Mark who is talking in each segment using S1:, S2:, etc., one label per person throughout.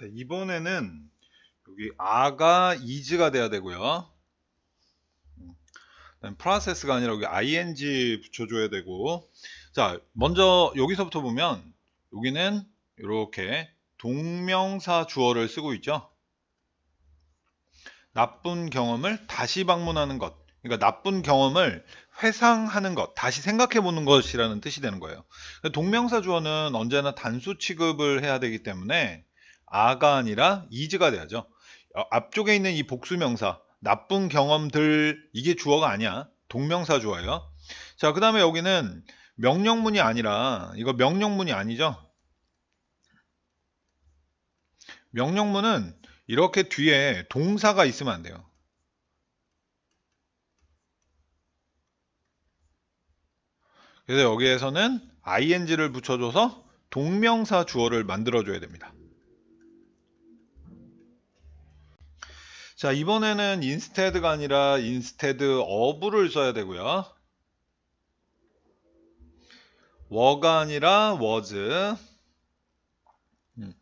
S1: 자, 이번에는 여기 아가 이즈가 돼야 되고요. 음, 프로세스가 아니라 여기 ing 붙여줘야 되고. 자, 먼저 여기서부터 보면 여기는 이렇게 동명사 주어를 쓰고 있죠. 나쁜 경험을 다시 방문하는 것. 그러니까 나쁜 경험을 회상하는 것, 다시 생각해 보는 것이라는 뜻이 되는 거예요. 동명사 주어는 언제나 단수 취급을 해야 되기 때문에 아가 아니라 이즈가 돼야죠. 어, 앞쪽에 있는 이 복수명사, 나쁜 경험들, 이게 주어가 아니야. 동명사 주어예요. 자, 그 다음에 여기는 명령문이 아니라, 이거 명령문이 아니죠. 명령문은 이렇게 뒤에 동사가 있으면 안 돼요. 그래서 여기에서는 ing를 붙여줘서 동명사 주어를 만들어줘야 됩니다. 자, 이번에는 instead가 아니라 instead of를 써야 되고요. were가 아니라 was. 음.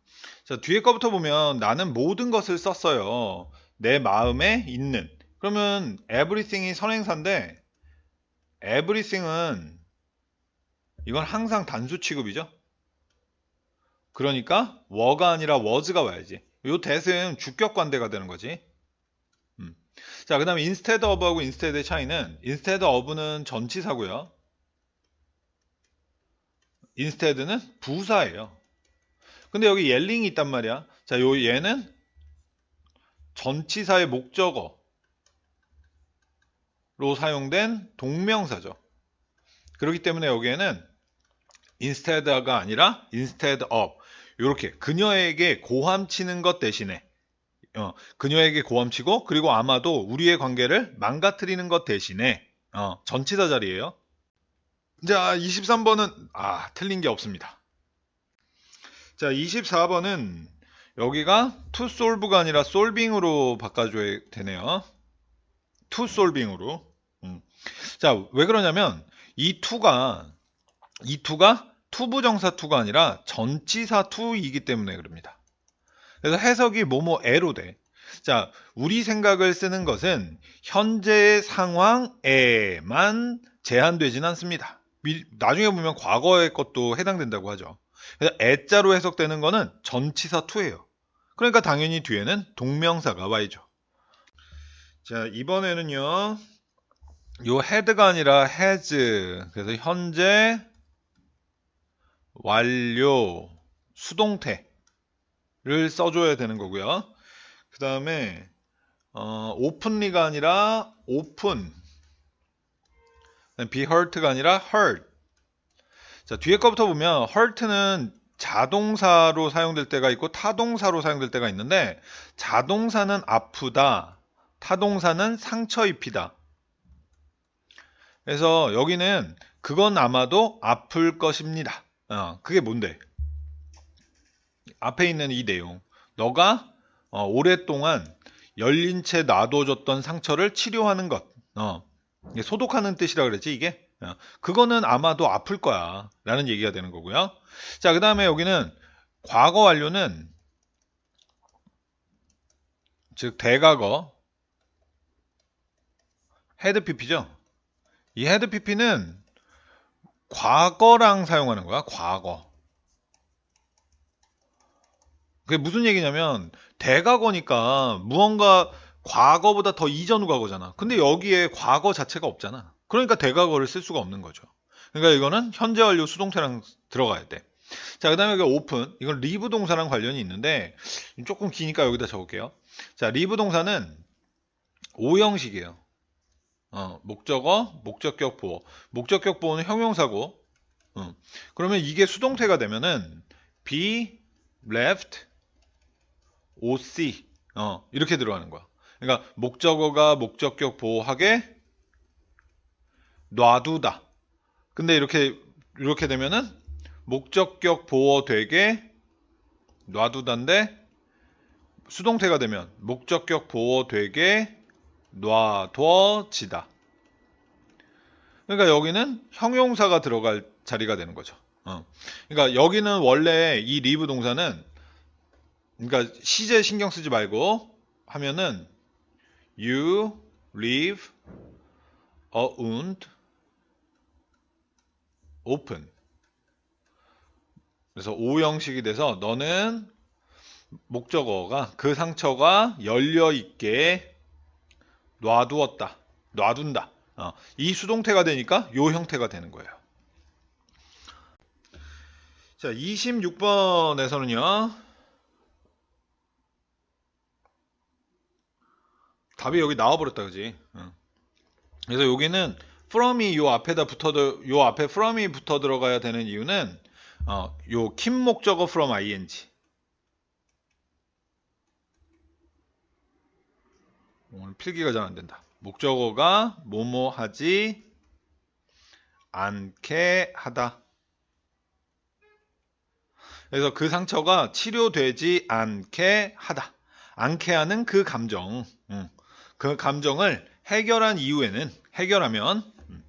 S1: 자, 뒤에 거부터 보면 나는 모든 것을 썼어요. 내 마음에 있는. 그러면 everything이 선행사인데 everything은 이건 항상 단수 취급이죠. 그러니까 were가 아니라 was가 와야지. 요 that은 주격 관대가 되는 거지. 자, 그 다음에 instead of하고 instead의 차이는 instead of는 전치사고요. instead는 부사예요. 근데 여기 옐링이 있단 말이야. 자, 요 얘는 전치사의 목적어로 사용된 동명사죠. 그렇기 때문에 여기에는 instead가 아니라 instead of 이렇게 그녀에게 고함 치는 것 대신에 어, 그녀에게 고함치고 그리고 아마도 우리의 관계를 망가뜨리는 것 대신에 어, 전치사 자리예요. 자, 23번은 아, 틀린 게 없습니다. 자, 24번은 여기가 to solve가 아니라 solving으로 바꿔줘야 되네요. to solving으로. 음. 자, 왜 그러냐면 이 to가 이 to가 투부정사 to가 아니라 전치사 to이기 때문에 그럽니다. 그래서 해석이 뭐뭐 에로 돼. 자, 우리 생각을 쓰는 것은 현재의 상황에만 제한되진 않습니다. 나중에 보면 과거의 것도 해당된다고 하죠. 그래서 애자로 해석되는 거는 전치사 투예요. 그러니까 당연히 뒤에는 동명사가 와야죠. 자, 이번에는요. 요 헤드가 아니라 has. 그래서 현재 완료 수동태 를 써줘야 되는 거고요. 그 다음에 어, 오픈리가 아니라 오픈 be hurt가 아니라 hurt. 자 뒤에 거부터 보면 hurt는 자동사로 사용될 때가 있고 타동사로 사용될 때가 있는데 자동사는 아프다. 타동사는 상처 입히다. 그래서 여기는 그건 아마도 아플 것입니다. 어, 그게 뭔데 앞에 있는 이 내용. 너가 어, 오랫동안 열린 채 놔둬줬던 상처를 치료하는 것. 어, 소독하는 뜻이라 그랬지 이게. 어, 그거는 아마도 아플 거야. 라는 얘기가 되는 거고요. 자, 그 다음에 여기는 과거 완료는 즉 대과거 헤드 PP죠. 이 헤드 PP는 과거랑 사용하는 거야. 과거. 그게 무슨 얘기냐면 대과거니까 무언가 과거보다 더 이전 후 과거잖아. 근데 여기에 과거 자체가 없잖아. 그러니까 대과거를 쓸 수가 없는 거죠. 그러니까 이거는 현재 완료 수동태랑 들어가야 돼. 자, 그 다음에 여기 오픈. 이건 리브 동사랑 관련이 있는데 조금 기니까 여기다 적을게요. 자, 리브 동사는 오형식이에요. 어, 목적어, 목적격 보어. 목적격 보어는 형용사고. 어. 그러면 이게 수동태가 되면은 be left OC 어, 이렇게 들어가는 거야. 그러니까 목적어가 목적격 보호하게 놔두다. 근데 이렇게 이렇게 되면은 목적격 보호 되게 놔두다인데 수동태가 되면 목적격 보호 되게 놔둬지다. 그러니까 여기는 형용사가 들어갈 자리가 되는 거죠. 어. 그러니까 여기는 원래 이 리브 동사는 그러니까 시제 신경 쓰지 말고 하면은 you leave a wound open. 그래서 오 형식이 돼서 너는 목적어가 그 상처가 열려 있게 놔두었다. 놔둔다. 어, 이 수동태가 되니까 요 형태가 되는 거예요. 자, 26번에서는요. 답이 여기 나와버렸다, 그지? 응. 그래서 여기는 from이 요 앞에다 붙어, 요 앞에 from이 붙어 들어가야 되는 이유는, 어, 요킴 목적어 from ing. 오늘 필기가 잘 안 된다. 목적어가 뭐뭐 하지 않게 하다. 그래서 그 상처가 치료되지 않게 하다. 않게 하는 그 감정. 음. 그 감정을 해결한 이후에는 해결하면 음.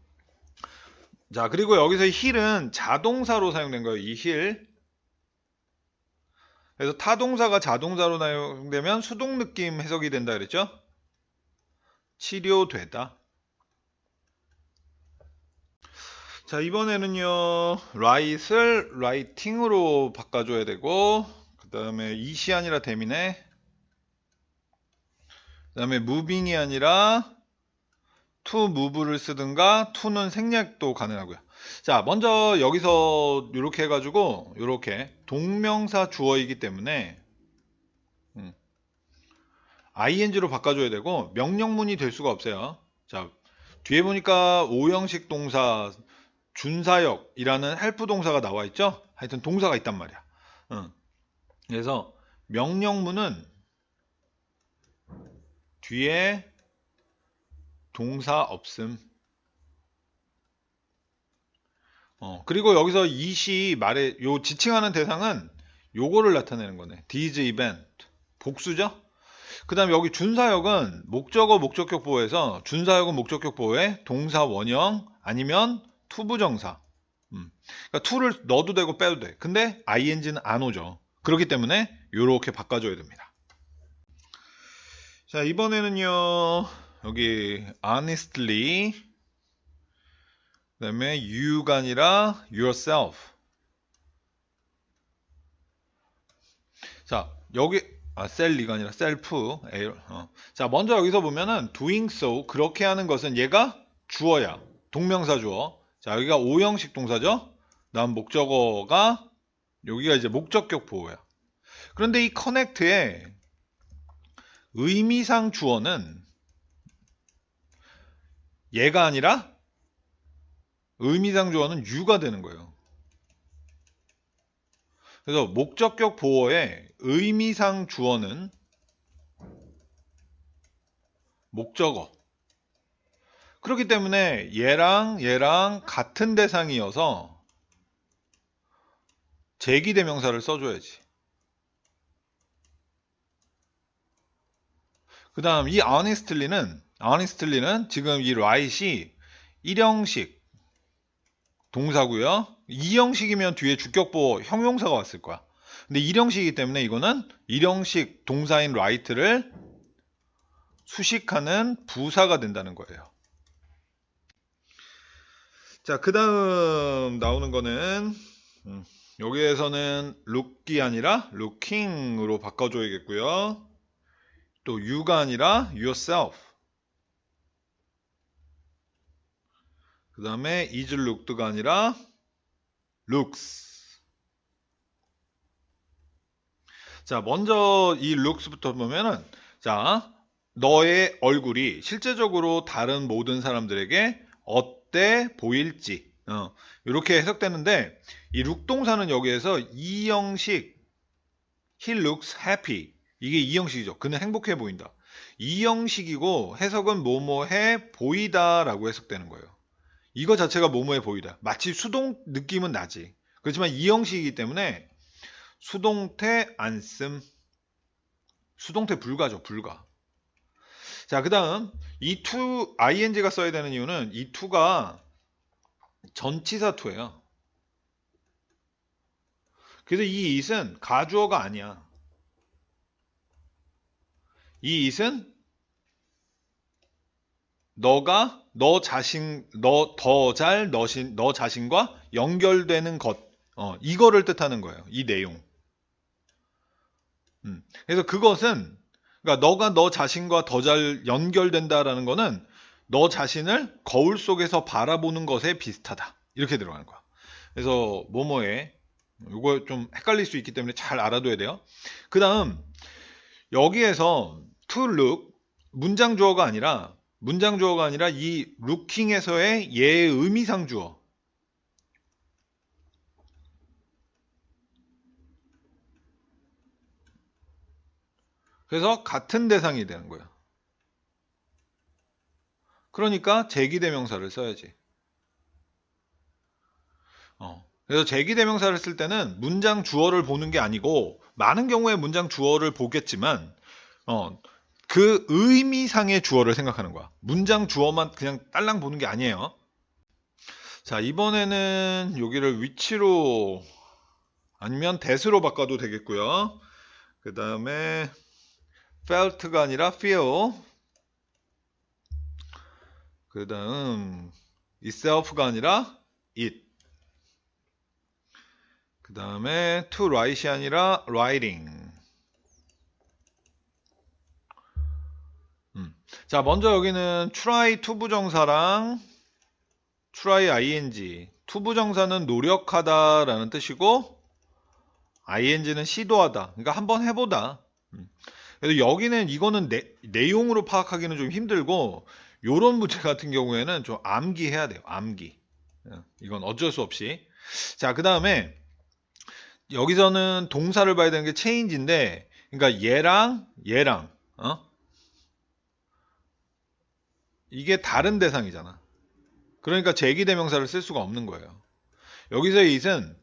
S1: 자 그리고 여기서 힐은 자동사로 사용된 거예요. 이 힐. 그래서 타동사가 자동사로 사용되면 수동 느낌 해석이 된다 그랬죠? 치료되다. 자 이번에는요 write을 writing으로 바꿔줘야 되고 그 다음에 이시 아니라 대미네 그 다음에 moving이 아니라 to move를 쓰든가 to는 생략도 가능하고요 자 먼저 여기서 이렇게 해가지고 이렇게 동명사 주어이기 때문에 음, ing로 바꿔줘야 되고 명령문이 될 수가 없어요 자 뒤에 보니까 오형식 동사 준사역이라는 헬프 동사가 나와 있죠. 하여튼 동사가 있단 말이야. 응. 그래서 명령문은 뒤에 동사 없음. 어, 그리고 여기서 이시 말에 요 지칭하는 대상은 요거를 나타내는 거네. these event. 복수죠? 그 다음에 여기 준사역은 목적어 목적격 보호에서 준사역은 목적격 보호에 동사 원형 아니면 투부정사. 음. 그러니까 투를 넣어도 되고 빼도 돼. 근데 ing는 안 오죠. 그렇기 때문에 이렇게 바꿔줘야 됩니다. 자 이번에는요 여기 honestly 그 다음에 you가 아니라 yourself 자 여기 아 셀리가 아니라 self 어. 자 먼저 여기서 보면은 doing so 그렇게 하는 것은 얘가 주어야 동명사 주어 자, 여기가 오형식 동사죠? 다음 목적어가 여기가 이제 목적격 보호야. 그런데 이 커넥트의 의미상 주어는 얘가 아니라 의미상 주어는 유가 되는 거예요. 그래서 목적격 보어의 의미상 주어는 목적어 그렇기 때문에 얘랑 얘랑 같은 대상이어서 제기대명사를 써줘야지. 그 다음 이 honestly는 honestly는 지금 이 right이 1형식 동사고요. 2형식이면 뒤에 주격보 형용사가 왔을 거야. 근데 1형식이기 때문에 이거는 1형식 동사인 right를 수식하는 부사가 된다는 거예요. 자, 그 다음 나오는 거는, 음, 여기에서는 look이 아니라 looking으로 바꿔줘야겠고요. 또 you가 아니라 yourself. 그 다음에 is looked가 아니라 looks. 자, 먼저 이 looks부터 보면은, 자, 너의 얼굴이 실제적으로 다른 모든 사람들에게 어떤 때 보일지 어, 이렇게 해석되는데 이 룩동사는 여기에서 이형식 he looks happy 이게 이 형식이죠. 그는 행복해 보인다. 이 형식이고 해석은 뭐뭐해 보이다라고 해석되는 거예요. 이거 자체가 뭐뭐해 보이다. 마치 수동 느낌은 나지. 그렇지만 이 형식이기 때문에 수동태 안씀 수동태 불가죠. 불가. 자, 그 다음, 이 to, ing가 써야 되는 이유는 이 to가 전치사 to예요. 그래서 이 it은 가주어가 아니야. 이 it은 너가 너 자신 너 더 잘 너신 너 자신과 연결되는 것 어, 이거를 뜻하는 거예요. 이 내용. 음, 그래서 그것은 그러니까 너가 너 자신과 더 잘 연결된다라는 거는 너 자신을 거울 속에서 바라보는 것에 비슷하다. 이렇게 들어가는 거야. 그래서 뭐뭐에 이거 좀 헷갈릴 수 있기 때문에 잘 알아둬야 돼요. 그 다음 여기에서 to look 문장 주어가 아니라 문장 주어가 아니라 이 looking에서의 얘의 의미상 주어 그래서 같은 대상이 되는 거예요. 그러니까 제기대명사를 써야지. 어. 그래서 제기대명사를 쓸 때는 문장 주어를 보는 게 아니고 많은 경우에 문장 주어를 보겠지만 어, 그 의미상의 주어를 생각하는 거야. 문장 주어만 그냥 딸랑 보는 게 아니에요. 자 이번에는 여기를 위치로 아니면 대수로 바꿔도 되겠고요. 그 다음에 felt가 아니라 feel 그 다음 itself가 아니라 it 그 다음에 to write이 아니라 writing 자 먼저 여기는 try to 부정사랑 try ing to 부정사는 노력하다 라는 뜻이고 ing는 시도하다 그러니까 한번 해보다 음. 그래서 여기는 이거는 내, 내용으로 파악하기는 좀 힘들고 요런 문제 같은 경우에는 좀 암기해야 돼요. 암기. 어, 이건 어쩔 수 없이. 자, 그 다음에 여기서는 동사를 봐야 되는 게 change인데, 그러니까 얘랑 얘랑, 어? 이게 다른 대상이잖아. 그러니까 제기대명사를 쓸 수가 없는 거예요. 여기서의 it은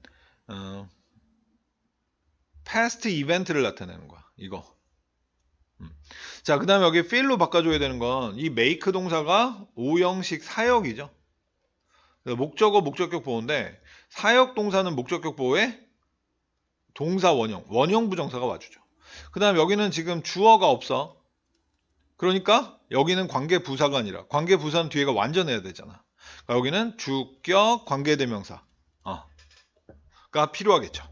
S1: 어, past event를 나타내는 거야. 이거. 음. 자, 그 다음에 여기 feel로 바꿔줘야 되는 건 이 make 동사가 5형식 사역이죠. 목적어, 목적격 보호인데 사역 동사는 목적격 보호에 동사 원형, 원형 부정사가 와주죠. 그 다음 여기는 지금 주어가 없어. 그러니까 여기는 관계 부사가 아니라 관계 부사는 뒤에가 완전해야 되잖아. 그러니까 여기는 주격 관계대명사가 필요하겠죠.